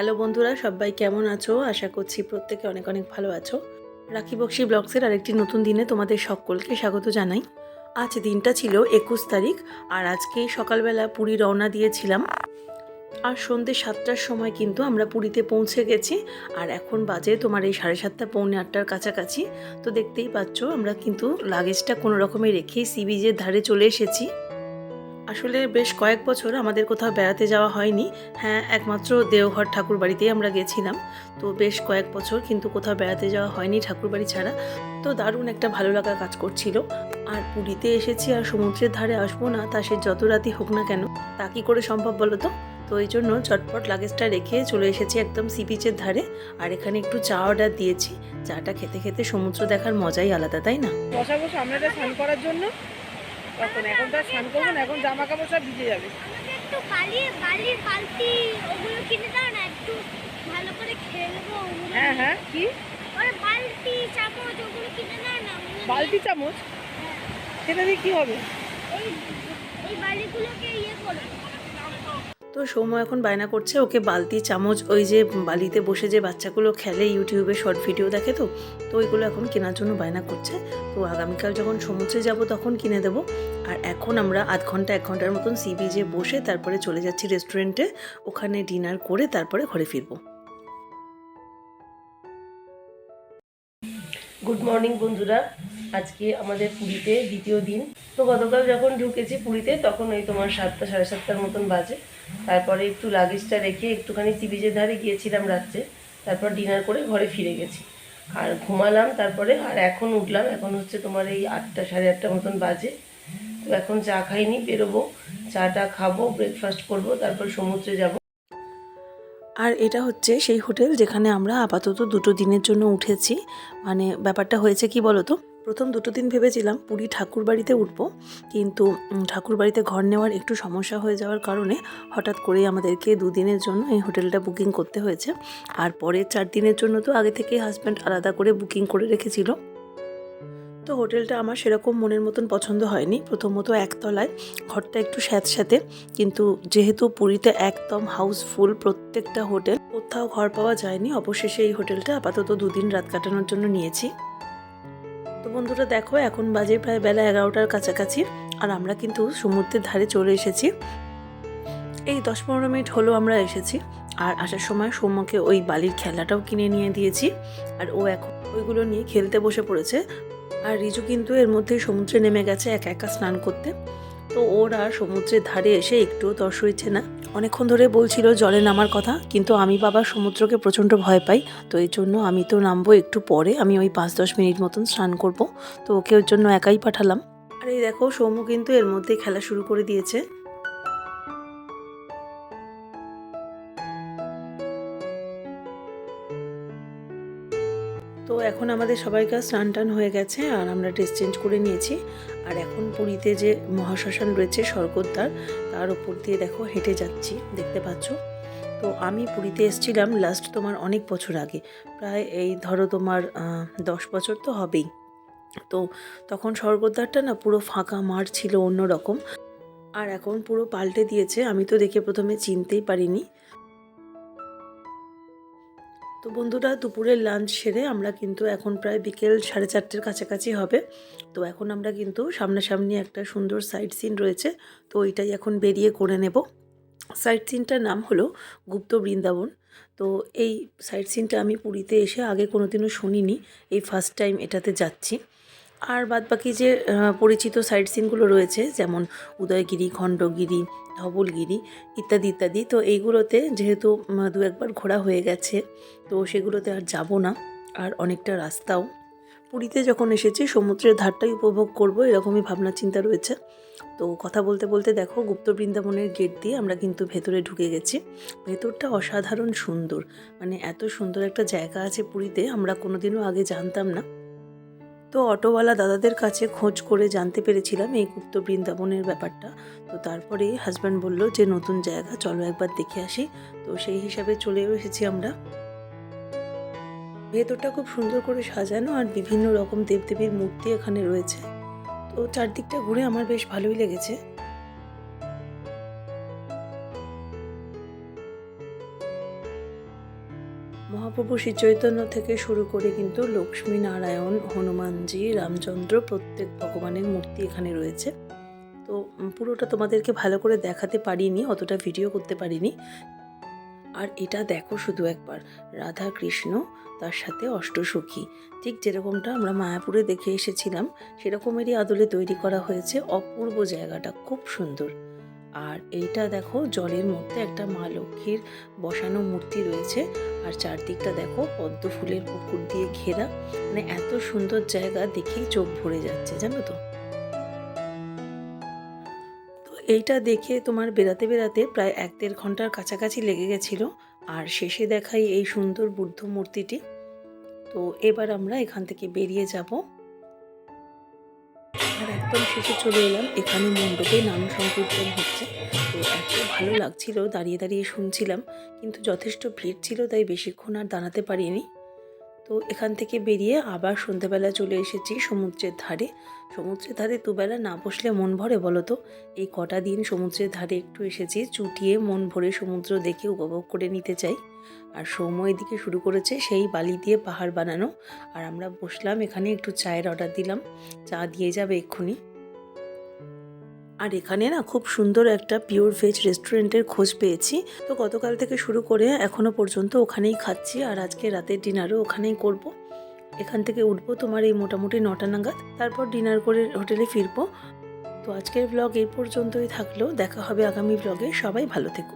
Hello বন্ধুরা, সবাই কেমন আছো? আশা করছি প্রত্যেকে অনেক অনেক ভালো আছো। রাখি বক্সি ব্লগসের আরেকটি নতুন দিনে তোমাদের সকলকে স্বাগত জানাই। আজ দিনটা ছিল একুশ তারিখ, আর আজকে সকালবেলা পুরী রওনা দিয়েছিলাম। আর সন্ধ্যে সাতটার সময় কিন্তু আমরা পুরীতে পৌঁছে গেছি, আর এখন বাজে তোমার এই সাড়ে সাতটা, পৌনে আটটার কাছাকাছি। তো দেখতেই পাচ্ছ, আমরা কিন্তু লাগেজটা কোনো রকমে রেখেই সি বিচের ধারে চলে এসেছি। আসলে বেশ কয়েক বছর আমাদের কোথাও বেড়াতে যাওয়া হয়নি। হ্যাঁ একমাত্র দেওঘর ঠাকুর বাড়িতেই আমরা গেছিলাম। তো বেশ কয়েক বছর কিন্তু কোথাও বেড়াতে যাওয়া হয়নি ঠাকুর বাড়ি ছাড়া। তো দারুণ একটা ভালো লাগা কাজ করছিল। আর পুরীতে এসেছি আর সমুদ্রের ধারে আসব না, তা সে যত রাতই হোক না কেন, তা কী করে সম্ভব বলো তো? তো এই জন্য চটপট লাগেজটা রেখে চলে এসেছি একদম সি বিচের ধারে। আর এখানে একটু চা অর্ডার দিয়েছি। চাটা খেতে খেতে সমুদ্র দেখার মজাই আলাদা, তাই না? বসাবো সামনেটা স্নান করার জন্য তখন এখন তো স্নান করব না এখন জামা কাপড় সব ভিজে যাবে। একটু বালতি ওগুলো কিনে দাও না একটু ভালো করে খেলব হ্যাঁ হ্যাঁ কি? ওরে বালতি চামচ ওগুলো কিনে দাও না বালতি চামচ? হ্যাঁ, সেটা দিয়ে কি হবে? এই এই বালিগুলোকে তো সৌম্য এখন বায়না করছে, ওকে বালতি, চামচ, ওই যে বালিতে বসে যে বাচ্চাগুলো খেলে, ইউটিউবে শর্ট ভিডিও দেখে তো তো ওইগুলো এখন কেনার জন্য বায়না করছে। তো আগামীকাল যখন সমুদ্রে যাব তখন কিনে দেবো। আর এখন আমরা আধ ঘণ্টা, এক ঘণ্টার মতন সি বিচে বসে তারপরে চলে যাচ্ছি রেস্টুরেন্টে ওখানে ডিনার করে তারপরে ঘরে ফিরবো। গুড মর্নিং বন্ধুরা। আজকে আমাদের পুরীতে দ্বিতীয় দিন। তো গতকাল যখন ঢুকেছি পুরীতে, তখন ওই তোমার সাতটা, সাড়ে সাতটার মতন বাজে। তারপরে একটু লাগেজটা রেখে একটুখানি সি বিচের ধারে গিয়েছিলাম রাত্রে। তারপর ডিনার করে ঘরে ফিরে গেছি। আর ঘুমালাম তারপরে, আর এখন উঠলাম। এখন হচ্ছে তোমার এই আটটা, সাড়ে আটটা মতন বাজে। তো এখন চা খাইনি, বেরোবো। চাটা খাব ব্রেকফাস্ট করব, তারপর সমুদ্রে যাব। আর এটা হচ্ছে সেই হোটেল যেখানে আমরা আপাতত দুটো দিনের জন্য উঠেছি। মানে ব্যাপারটা হয়েছে কি বলো তো প্রথম দুটো দিন ভেবেছিলাম পুরী ঠাকুর বাড়িতে উঠবো, কিন্তু ঠাকুর বাড়িতে ঘর নেওয়ার একটু সমস্যা হয়ে যাওয়ার কারণে হঠাৎ করেই আমাদেরকে দুদিনের জন্য এই হোটেলটা বুকিং করতে হয়েছে। আর পরের চার দিনের জন্য তো আগে থেকেই হাজব্যান্ড আলাদা করে বুকিং করে রেখেছিল। তো হোটেলটা আমার সেরকম মনের মতন পছন্দ হয়নি। প্রথমত একতলায়, ঘরটা একটু স্যাঁতস্যাঁতে। কিন্তু যেহেতু পুরীতে একদম হাউসফুল প্রত্যেকটা হোটেল, কোথাও ঘর পাওয়া যায়নি। অবশেষে এই হোটেলটা আপাতত দুদিন রাত কাটানোর জন্য নিয়েছি। তো বন্ধুরা দেখো, এখন বাজে প্রায় বেলা এগারোটার কাছাকাছি। আর আমরা কিন্তু সমুদ্রের ধারে চলে এসেছি। এই দশ পনেরো মিনিট হলো আমরা এসেছি। আর আসার সময় সৌম্যকে ওই বালির খেলাটাও কিনে নিয়ে দিয়েছি। আর ও এখন ওইগুলো নিয়ে খেলতে বসে পড়েছে। আর রিজু কিন্তু এর মধ্যে সমুদ্রে নেমে গেছে একা একা স্নান করতে। তো ওর আর সমুদ্রের ধারে এসে একটুও দর্শ হয়েছে না। অনেকক্ষণ ধরে বলছিল, জলে নামার কথা। কিন্তু আমি বাবা সমুদ্রকে প্রচণ্ড ভয় পাই। তো এই জন্য আমি তো নামবো একটু পরে। আমি ওই পাঁচ দশ মিনিট মতন স্নান করব। তো ওকে ওর জন্য একাই পাঠালাম। আর এই দেখো, সৌম্য কিন্তু এর মধ্যে খেলা শুরু করে দিয়েছে। এখন আমাদের সবাইকার স্নান টান হয়ে গেছে আর আমরা ড্রেস চেঞ্জ করে নিয়েছি। আর এখন পুরীতে যে মহাশ্মশান রয়েছে স্বর্গদ্বার, তার উপর দিয়ে দেখো হেঁটে যাচ্ছি, দেখতে পাচ্ছ? তো আমি পুরীতে এসেছিলাম লাস্ট তোমার অনেক বছর আগে। প্রায় এই ধরো তোমার দশ বছর তো হবেই। তো তখন স্বর্গদ্বারটা না পুরো ফাঁকা মাঠ ছিল অন্যরকম। আর এখন পুরো পাল্টে দিয়েছে, আমি তো দেখে প্রথমে চিনতেই পারিনি। তো বন্ধুরা, দুপুরের লাঞ্চ সেরে আমরা কিন্তু এখন প্রায় বিকেল সাড়ে চারটের কাছাকাছি হবে। তো এখন আমরা কিন্তু সামনাসামনি একটা সুন্দর সাইট সিন রয়েছে, তো ওইটাই এখন বেরিয়ে করে নেব। সাইট সিনটার নাম হলো গুপ্ত বৃন্দাবন। তো এই সাইট সিনটা আমি পুরীতে এসে আগে কোনোদিনও শুনিনি, এই ফার্স্ট টাইম এটাতে যাচ্ছি। আর বাদবাকি যে পরিচিত সাইট সিনগুলো রয়েছে, যেমন উদয়গিরি, খণ্ডগিরি, ধবলগিরি ইত্যাদি ইত্যাদি, তো এইগুলোতে যেহেতু দু একবার ঘোরা হয়ে গেছে, তো সেগুলোতে আর যাব না। আর অনেকটা রাস্তাও। পুরীতে যখন এসেছি, সমুদ্রের ধারটাই উপভোগ করব, এরকমই ভাবনা চিন্তা রয়েছে। তো কথা বলতে বলতে দেখো, গুপ্ত বৃন্দাবনের গেট দিয়ে আমরা কিন্তু ভেতরে ঢুকে গেছি। ভেতরটা অসাধারণ সুন্দর। মানে এত সুন্দর একটা জায়গা আছে পুরীতে, আমরা কোনোদিনও আগে জানতাম না। তো অটোওয়ালা দাদাদের কাছে খোঁজ করে জানতে পেরেছিলাম এই গুপ্ত বৃন্দাবনের ব্যাপারটা। তো তারপরে হাজব্যান্ড বলল যে, নতুন জায়গা, চলো একবার দেখে আসি। তো সেই হিসাবে চলেও এসেছি আমরা। ভেতরটা খুব সুন্দর করে সাজানো আর বিভিন্ন রকম দেবদেবীর মূর্তি এখানে রয়েছে। তো চারদিকটা ঘুরে আমার বেশ ভালোই লেগেছে। মহাপ্রভু শ্রী চৈতন্য থেকে শুরু করে কিন্তু লক্ষ্মী নারায়ণ হনুমানজি, রামচন্দ্র প্রত্যেক ভগবানের মূর্তি এখানে রয়েছে। তো পুরোটা তোমাদেরকে ভালো করে দেখাতে পারিনি, অতটা ভিডিও করতে পারিনি। আর এটা দেখো শুধু একবার রাধা কৃষ্ণ তার সাথে অষ্টসখী। ঠিক যেরকমটা আমরা মায়াপুরে দেখে এসেছিলাম, সেরকমেরই আদলে তৈরি করা হয়েছে, অপূর্ব জায়গাটা, খুব সুন্দর। আর এইটা দেখো জলের মধ্যে একটা মা লক্ষ্মীর বসানো মূর্তি রয়েছে। আর চারদিকটা দেখো পদ্ম ফুলের পুকুর দিয়ে ঘেরা। মানে এত সুন্দর জায়গা দেখেই চোখ ভরে যাচ্ছে, জানো তো? এইটা দেখে তোমার বেড়াতে বেড়াতে প্রায় এক দেড় ঘণ্টার কাছাকাছি লেগে গেছিল। আর শেষে দেখাই এই সুন্দর বুদ্ধ মূর্তিটি। তো এবার আমরা এখান থেকে বেরিয়ে যাব। আর একদম শেষে চলে এলাম। এখানে মণ্ডপে নাম সংকীর্তন হচ্ছে। তো এত ভালো লাগছিল, দাঁড়িয়ে দাঁড়িয়ে শুনছিলাম। কিন্তু যথেষ্ট ভিড় ছিল, তাই বেশিক্ষণ আর দাঁড়াতে পারিনি। তো এখান থেকে বেরিয়ে আবার সন্ধেবেলা চলে এসেছি সমুদ্রের ধারে। সমুদ্রের ধারে দুবেলা না বসলে মন ভরে বলো তো? এই কটা দিন সমুদ্রের ধারে একটু এসেছি, চুটিয়ে মন ভরে সমুদ্র দেখে উপভোগ করে নিতে চাই। আর সময় দিকে শুরু করেছে সেই বালি দিয়ে পাহাড় বানানো। আর আমরা বসলাম এখানে একটু চায়ের অর্ডার দিলাম। চা দিয়ে যাবে এক্ষুনি। আর এখানে না খুব সুন্দর একটা পিওর ভেজ রেস্টুরেন্টের খোঁজ পেয়েছি। তো গতকাল থেকে শুরু করে এখনও পর্যন্ত ওখানেই খাচ্ছি আর আজকে রাতের ডিনারও ওখানেই করব। এখান থেকে উঠবো তোমার এই মোটামুটি নটা নাগাদ, তারপর ডিনার করে হোটেলে ফিরবো। তো আজকের ব্লগ এই পর্যন্তই থাকল, দেখা হবে আগামী ব্লগে সবাই ভালো থেকো।